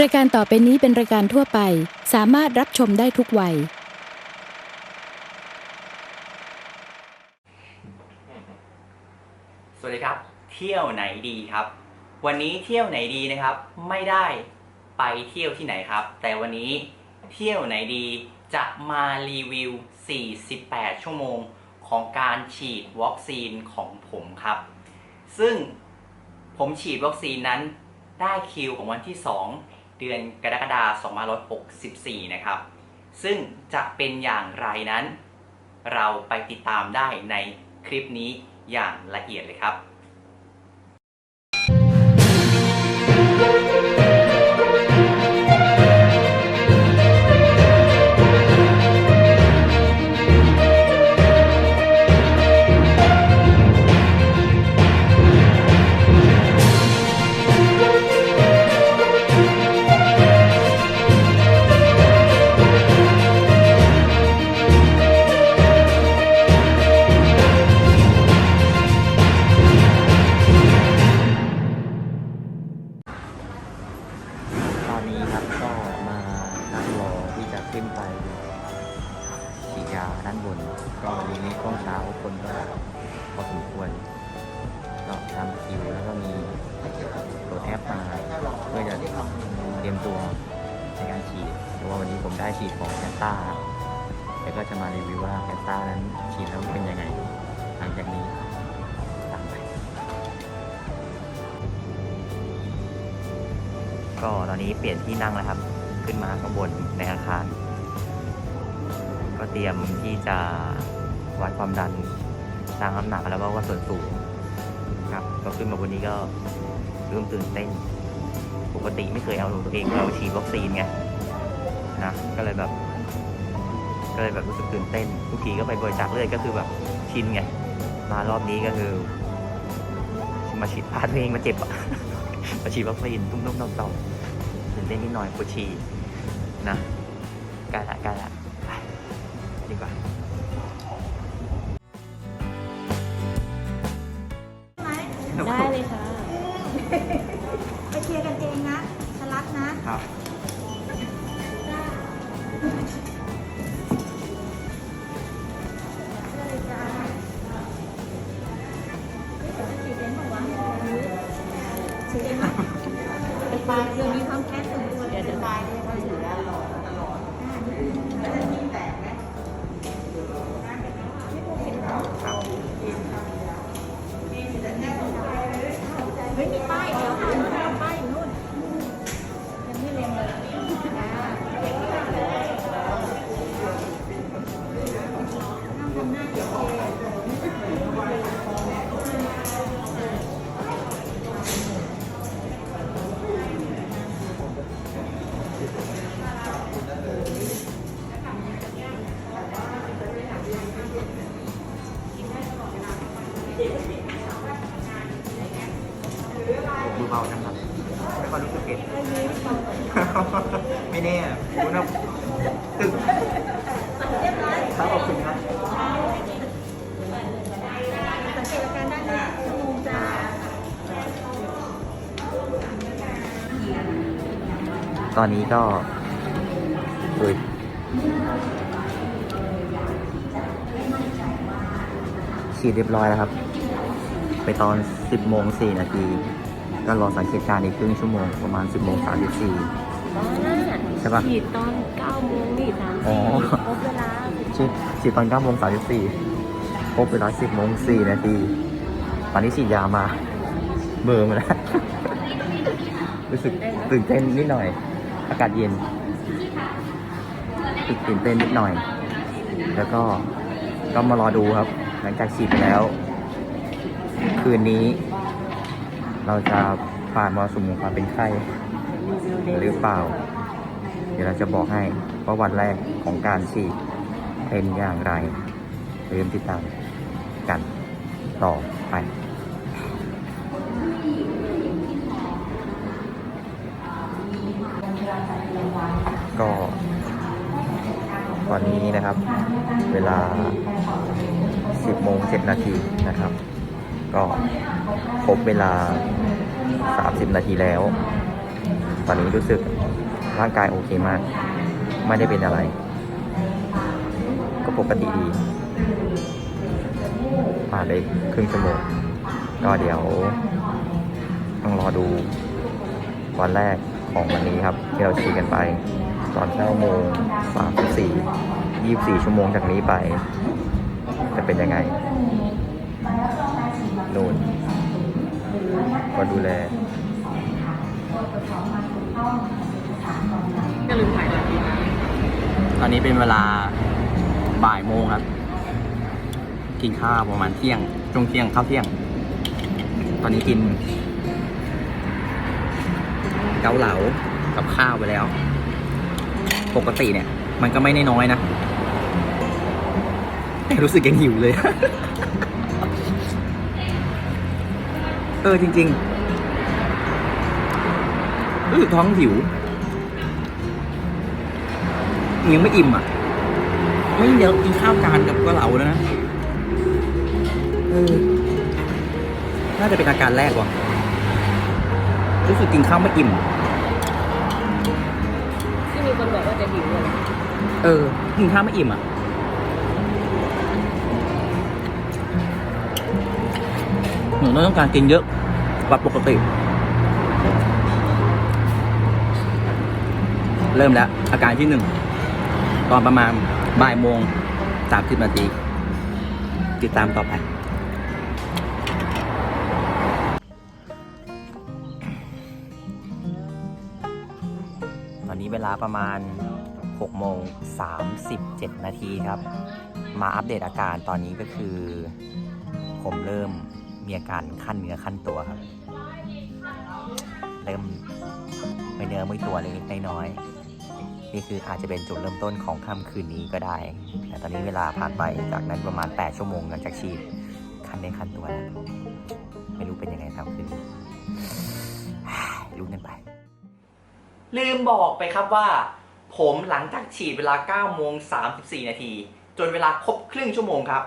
รายการต่อไปนี้เป็นรายการทั่วไป สามารถรับชมได้ทุกวัย สวัสดีครับ เที่ยวไหนดีครับ วันนี้เที่ยวไหนดีนะครับ ไม่ได้ไปเที่ยวที่ไหนครับ แต่วันนี้เที่ยวไหนดีจะมารีวิว 48 ชั่วโมงของการฉีดวัคซีนของผมครับ ซึ่งผมฉีดวัคซีนนั้นได้คิวของวันที่ 2 เดือนกรกฎาคม2564 นะครับ ซึ่งจะเป็นอย่างไรนั้น เราไปติดตามได้ในคลิปนี้อย่างละเอียดเลยครับาด้นบน ก็วันนี้ช่วงเช้าคนก็พอสมควรก็ทำคิวแล้วก็มีโหลดแอปมาเพื่อจะเตรียมตัวในการฉีดเพราะว่าวันนี้ผมได้ฉีดของแคนต้าแล้วก็จะมารีวิวว่าแคนต้านั้นฉีดแล้วเป็นยังไง หลังจากนี้ตามไปก็ตอนนี้เปลี่ยนที่นั่งแล้วครับ ขึ้นมาข้างบนในอาคาร ก็เตรียมที่จะวัดความดันตามน้ำหนักแล้วก็ว่าส่วนสูงครับก็ขึ้นมาบนนี้ก็เริ่มตื่นเต้น ปกติไม่เคยเอาตัวเองเราฉีดวัคซีนไงนะก็เลยแบบก็เลยแบบรู้สึกตื่นเต้นทุกทีก็ไปบริจาคเลือดก็คือแบบชินไงมารอบนี้ก็คือ มาฉีดพาตัวเองมาเจ็บอะมาฉีดวัคซีนตุ้มๆต่อมๆตื่นเต้นนิดหน่อยปวดฉี่นะใกล้ละใกล้ละ ดีกว่าได้เลยค่ะไปเคลียร์กันเองนะฉลัดนะครับไปปลายเดือนนี้ความแค้นส่วนตัวเดี๋ยวจะตายเลย เฮ้ยมีป้าย ไม่แน่คุณนะตึกครับขอบคุณครับสังเกตอาการด้านนี้ชั่วโมจ้าตอนนี้ก็อุยฉีดเรียบร้อยแล้วครับ ไปตอน 10โมง4นาที ก็รอสังเกตการณ์อีกครึ่งชั่วโมง ประมาณ 10โมง34 ใช่ปะฉีดตอน9โมงนี่สามอ๋อครบเวลาฉีดฉีดตอน9โมง34ครบเวลา10โมง4นาทีตอนนี้ฉีดยามา เบลอร์มาแล้ว รู้สึกตื่นเต้นนิดหน่อย อากาศเย็นรู้สึกตื่นเต้นนิดหน่อย แล้วก็ก็มารอดูครับ หลังจากฉีดไปแล้ว คืนนี้ เราจะผ่านมรสุมของความเป็นไข้ หรือเปล่า เดี๋ยวเราจะบอกให้ว่าวันแรกของการฉีดเป็นอย่างไรอย่าลืมติดตามกันต่อไปก็ตอนนี้นะครับ เวลา 10โมง7นาทีนะครับ ก็ครบเวลา 30 นาทีแล้ว ตอนนี้รู้สึกร่างกายโอเคมาก ไม่ได้เป็นอะไร ก็ปกติดีผ่านไปครึ่งชั่วโมงก็เดี๋ยว ต้องรอดูวันแรกของวันนี้ครับ ที่เราฉีดกันไป ตอน9โมง34 24 ชั่วโมงจากนี้ไป จะเป็นยังไงนู่นก็ดูแล ก็ลืมถ่ายเลยตอนนี้เป็นเวลาบ่ายโมงครับ กินข้าวประมาณเที่ยงช่วงเที่ยงข้าวเที่ยง ตอนนี้กิน เกาเหลากับข้าวไปแล้ว ปกติเนี่ย มันก็ไม่ได้น้อยนะแต่รู้สึกยังหิวเลย เออจริง ๆ รู้สึกท้องหิวยังไม่อิ่มอะ ไม่เดี๋ยวกินข้าวกานกับกะเหลาแล้วนะเออน่าจะเป็นอาการแรกว่ะรู้สึกกินข้าวไม่อิ่ม ที่มีคนบอกว่าจะหิวเลยเออ กินข้าวไม่อิ่มอะหนูต้องการกินเยอะกว่าปกติ เริ่มแล้ว อาการที่หนึ่งตอนประมาณบ่ายโมงสามสิบนาทีติดตามต่อไปตอนนี้เวลาประมาณ 6 โมง 37 นาทีครับ มาอัปเดตอาการตอนนี้ก็คือ ผมเริ่มมีอาการขั้นเนื้อขั้นตัวครับ เริ่มไม่เนื้อไม่ตัวเล็กๆน้อย นี่คืออาจจะเป็นจุดเริ่มต้นของค่ำคืนนี้ก็ได้แต่ตอนนี้เวลาผ่านไปจากนั้นประมาณ 8 ชั่วโมงหลังจากฉีดขั้นเนื้อขั้นตัวแล้วไม่รู้เป็นยังไงครับคืนนี้รู้กันไป ลืมบอกไปครับว่า ผมหลังจากฉีดเวลา9โมง34 นาที จนเวลาครบครึ่งชั่วโมงครับ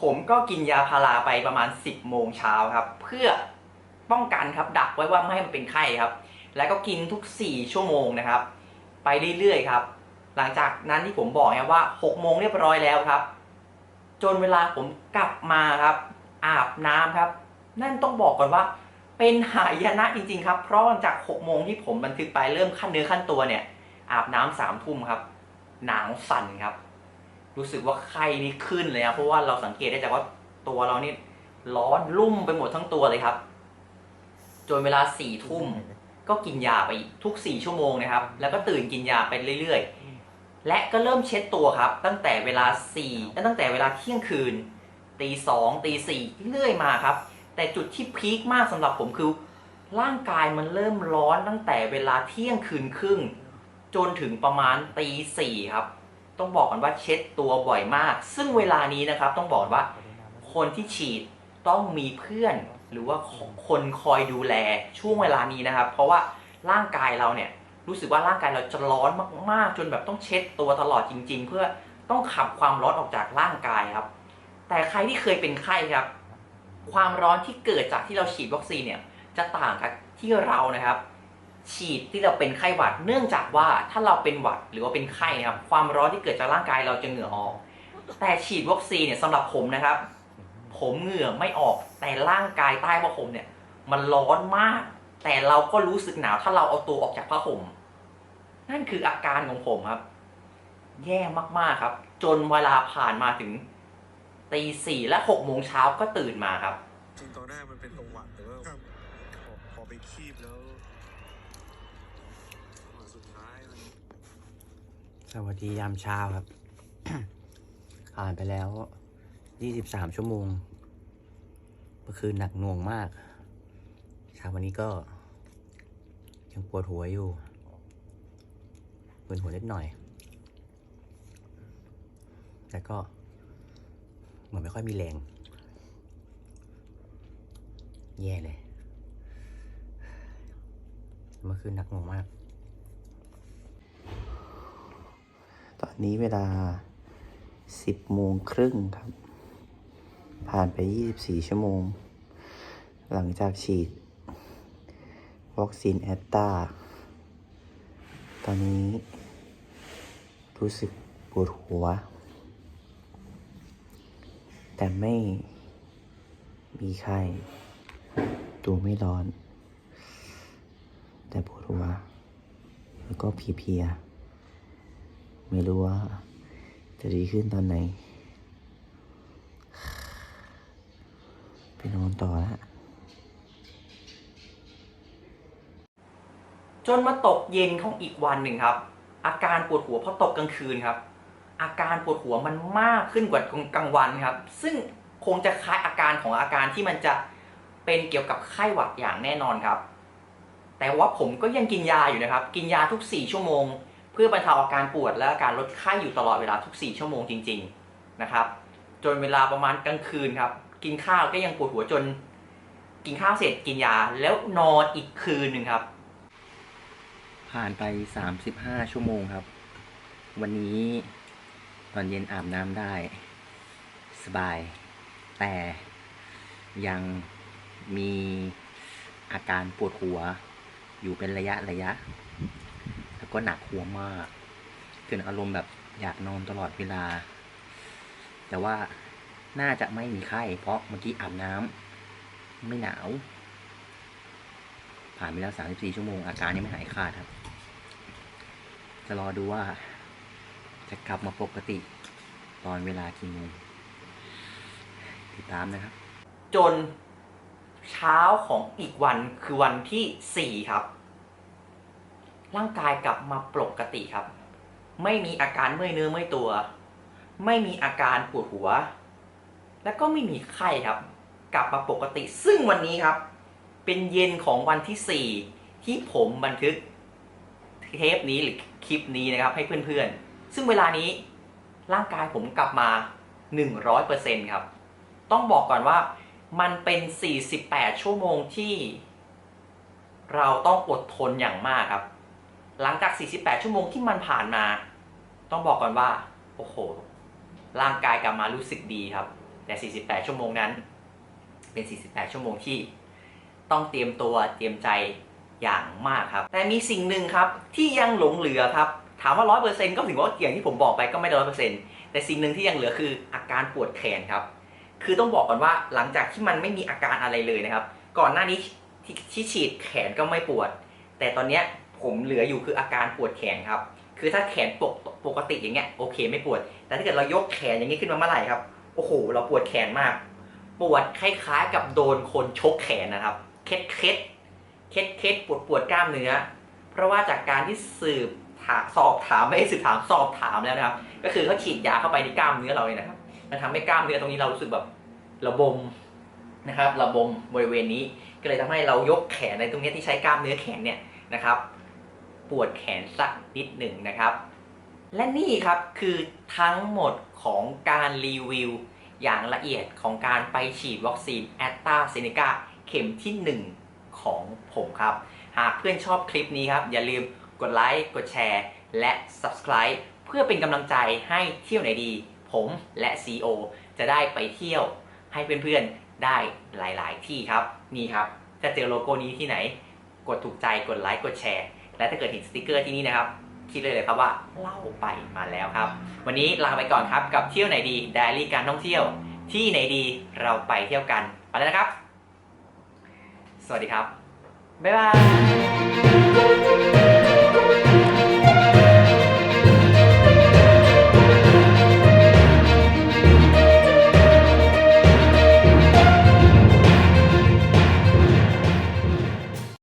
ผมก็กินยาพาราไปประมาณ 10 โมงเช้าครับ เพื่อป้องกันครับดักไว้ว่าไม่ให้มันเป็นไข้ครับ แล้วก็กินทุก 4 ชั่วโมงนะครับ ไปเรื่อยๆครับ หลังจากนั้นที่ผมบอกครับว่า6โมงเรียบร้อยแล้วครับ จนเวลาผมกลับมาครับ อาบน้ำครับ นั่นต้องบอกก่อนว่า เป็นหายนะจริงๆครับ เพราะหลังจาก6โมงที่ผมบันทึกไปเริ่มขั้นเนื้อขั้นตัวเนี่ย อาบน้ำสามทุ่มครับ หนาวสั่นครับ รู้สึกว่าไข้นี่ขึ้นเลยครับเพราะว่าเราสังเกตได้จากว่าตัวเรานี่ร้อนรุ่มไปหมดทั้งตัวเลยครับ จนเวลาสี่ทุ่ม ก็กินยาไปอีกทุกสี่ชั่วโมงนะครับ แล้วก็ตื่นกินยาไปเรื่อยๆ และก็เริ่มเช็ดตัวครับ ตั้งแต่เวลาสี่ตั้งแต่เวลาเที่ยงคืนตีสองตีสี่เรื่อยมาครับ แต่จุดที่พีคมากสำหรับผมคือ ร่างกายมันเริ่มร้อนตั้งแต่เวลาเที่ยงคืนครึ่ง จนถึงประมาณตีสี่ครับ ต้องบอกกันว่าเช็ดตัวบ่อยมาก ซึ่งเวลานี้นะครับ ต้องบอกว่าคนที่ฉีดต้องมีเพื่อน หรือว่าคนคอยดูแลช่วงเวลานี้นะครับ เพราะว่าร่างกายเราเนี่ยรู้สึกว่าร่างกายเราจะร้อนมากๆ จนแบบต้องเช็ดตัวตลอดจริง ๆ เพื่อต้องขับความร้อนออกจากร่างกายครับ แต่ใครที่เคยเป็นไข้ครับ ความร้อนที่เกิดจากที่เราฉีดวัคซีนเนี่ยจะต่างกับที่เรานะครับ ฉีดที่เราเป็นไข้หวัด เนื่องจากว่าถ้าเราเป็นหวัดหรือว่าเป็นไข้นะครับ ความร้อนที่เกิดจากร่างกายเราจะเหงื่อออก แต่ฉีดวัคซีนเนี่ยสำหรับผมนะครับ ผมเหงื่อไม่ออกแต่ร่างกายใต้ผ้าห่มเนี่ย มันร้อนมาก แต่เราก็รู้สึกหนาวถ้าเราเอาตัวออกจากผ้าห่มนั่นคืออาการของผมครับ แย่มากๆครับ จนเวลาผ่านมาถึงตีสี่และหกโมงเช้าก็ตื่นมาครับจริงตอนแรกมันเป็นตรงหวัดแต่ว่าพอพอไปคีบแล้ววันสุดท้ายมันสวัสดียามเช้าครับ ผ่านไปแล้ว 23 ชั่วโมงเมื่อคืนหนักหน่วงมากเช้าวันนี้ก็ ยังปวดหัวอยู่ปวดหัวเล็กหน่อย แต่ก็ เหมือนไม่ค่อยมีแรง แย่เลย เมื่อคืนหนักหน่วงมาก ตอนนี้เวลา10โมงครึ่งครับ ผ่านไป 24 ชั่วโมง หลังจากฉีด วัคซีนแอตตา ตอนนี้ รู้สึกปวดหัว แต่ไม่มีไข้ ตัวไม่ร้อน แต่ปวดหัว แล้วก็เพียๆไม่รู้ว่าจะดีขึ้นตอนไหน ไปนอนต่อล้วจนมาตกเย็นของอีกวันหนึ่งครับ อาการปวดหัวเพราะตกกลางคืนครับ อาการปวดหัวมันมากขึ้นกว่ากลางวันครับ ซึ่งคงจะคล้ายอาการของอาการที่มันจะเป็นเกี่ยวกับไข้หวัดอย่างแน่นอนครับ แต่ว่าผมก็ยังกินยาอยู่นะครับ กินยาทุก 4 ชั่วโมง เพื่อบรรเทาอาการปวดและอาการลดไข้อยู่ตลอดเวลาทุก 4 ชั่วโมงจริง ๆนะครับ จนเวลาประมาณกลางคืนครับ กินข้าวก็ยังปวดหัวจน กินข้าวเสร็จกินยาแล้วนอนอีกคืนหนึ่งครับ ผ่านไป35ชั่วโมงครับ วันนี้ตอนเย็นอาบน้ำได้ สบาย แต่ยังมีอาการปวดหัว อยู่เป็นระยะระยะ แล้วก็หนักหัวมากถึงอารมณ์แบบอยากนอนตลอดเวลา แต่ว่า น่าจะไม่มีไข้ เพราะเมื่อกี้อาบน้ำไม่หนาว ผ่านไปแล้ว 34 ชั่วโมง อาการยังไม่หายขาดครับ จะรอดูว่า จะกลับมาปกติ ตอนเวลากี่โมงติดตามนะครับ จนเช้าของอีกวันคือวันที่ 4 ครับ ร่างกายกลับมาปกติครับ ไม่มีอาการเมื่อยเนื้อเมื่อยตัว ไม่มีอาการปวดหัว และก็ไม่มีไข้ครับ กลับมาปกติ ซึ่งวันนี้ครับ เป็นเย็นของวันที่ 4 ที่ผมบันทึกเทปนี้หรือคลิปนี้นะครับ ให้เพื่อนๆ ซึ่งเวลานี้ร่างกายผมกลับมา 100%ครับ ต้องบอกก่อนว่ามันเป็น 48 ชั่วโมงที่ เราต้องอดทนอย่างมากครับ หลังจาก 48 ชั่วโมงที่มันผ่านมา ต้องบอกก่อนว่า โอ้โห ร่างกายกลับมารู้สึกดีครับ แต่ 48 ชั่วโมงนั้น เป็น 48 ชั่วโมงที่ต้องเตรียมตัวเตรียมใจอย่างมากครับ แต่มีสิ่งหนึ่งครับที่ยังหลงเหลือครับ ถามว่า 100%ก็ถือว่าอย่างที่ผมบอกไปก็ไม่ได้ร้อยเปอร์เซ็นต์แต่สิ่งหนึ่งที่ยังเหลือคืออาการปวดแขนครับ คือต้องบอกก่อนว่าหลังจากที่มันไม่มีอาการอะไรเลยนะครับ ก่อนหน้านี้ที่ทฉีดแขนก็ไม่ปวด แต่ตอนเนี้ยผมเหลืออยู่คืออาการปวดแขนครับ คือถ้าแขนปกปกติอย่างเงี้ยโอเคไม่ปวด แต่ถ้าเกิดเรายกแขนอย่างนี้ขึ้นมาเมื่อไหร่ครับ โอ้โห เราปวดแขนมาก ปวดคล้ายๆกับโดนคนชกแขนนะครับ เคล็ดเคล็ดเคล็ดเคล็ดปวดปวดกล้ามเนื้อ เพราะว่าจากการที่สืบถามสอบถามไม่ได้สืบถามสอบถามแล้วนะครับ ก็คือเขาฉีดยาเข้าไปในกล้ามเนื้อเราเลยนะครับ มันทำให้กล้ามเนื้อตรงนี้เรารู้สึกแบบระบมนะครับ ระบมบริเวณนี้ ก็เลยทำให้เรายกแขนในตรงนี้ที่ใช้กล้ามเนื้อแขนเนี่ยนะครับ ปวดแขนสักนิดหนึ่งนะครับ และนี่ครับคือทั้งหมดของการรีวิว อย่างละเอียดของการไปฉีดวัคซีนแอตตาเซเนกาเข็มที่ 1 ของผมครับ หากเพื่อนชอบคลิปนี้ครับ อย่าลืมกดไลค์กดแชร์ และ Subscribe เพื่อเป็นกำลังใจให้เที่ยวไหนดี ผมและ CEO จะได้ไปเที่ยวให้เพื่อนๆได้หลายๆ ที่ครับ นี่ครับ จะเจอโลโก้นี้ที่ไหน กดถูกใจกดไลค์กดแชร์ และถ้าเกิดเห็นสติกเกอร์ที่นี่นะครับ คิดเลยเลยครับว่าเล่าไปมาแล้วครับ วันนี้ลาไปก่อนครับกับเที่ยวไหนดีไดอารี่การท่องเที่ยว ที่ไหนดีเราไปเที่ยวกันไปแล้วนะครับ สวัสดีครับบ๊ายบาย